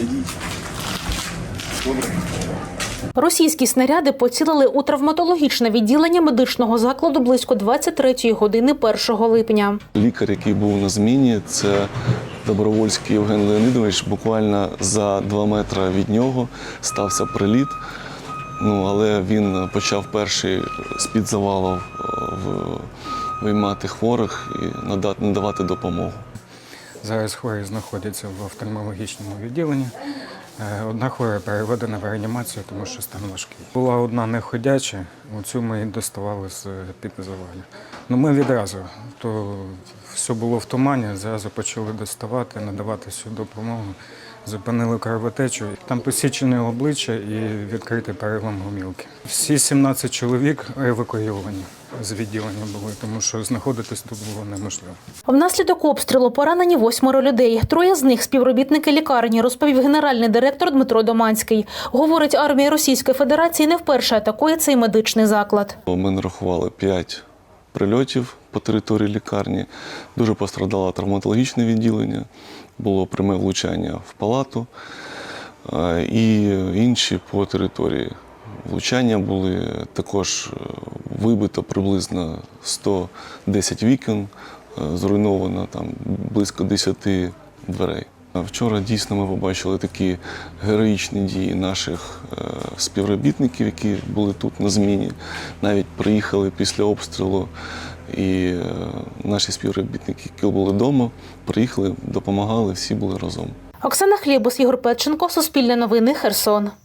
Сидіть. Добре. Російські снаряди поцілили у травматологічне відділення медичного закладу близько 23-ї години 1 липня. Лікар, який був на зміні, це добровольський Євген Леонідович. Буквально за два метри від нього стався приліт. Ну але він почав перший з під завалу е, виймати хворих і надавати допомогу. Зараз хворі знаходяться в офтальмологічному відділенні. Е, Одна хвора переведена в реанімацію, тому що стан важкий. Була одна неходяча, оцю ми доставали з під завалів. Ну ми відразу, то все було в тумані, зразу почали доставати, надавати всю допомогу. Зупинили кровотечу. Там посічене обличчя і відкритий перелом гомілки. Всі 17 чоловік евакуйовані з відділення були, тому що знаходитись тут було неможливо. Внаслідок обстрілу поранені восьмеро людей. Троє з них співробітники лікарні, розповів генеральний директор Дмитро Доманський. Говорить, армія Російської Федерації не вперше атакує цей медичний заклад. Ми нарахували 5 прильотів по території лікарні. Дуже пострадало травматологічне відділення, було пряме влучання в палату е, і інші по території. Влучання були також е, вибито приблизно 110 вікон, е, зруйновано там близько 10 дверей. Вчора дійсно ми побачили такі героїчні дії наших е, співробітників, які були тут на зміні. Навіть приїхали після обстрілу, і е, наші співробітники, які були вдома, приїхали, допомагали, всі були разом. Оксана Хлібус, Ігор Петченко, Суспільне новини, Херсон.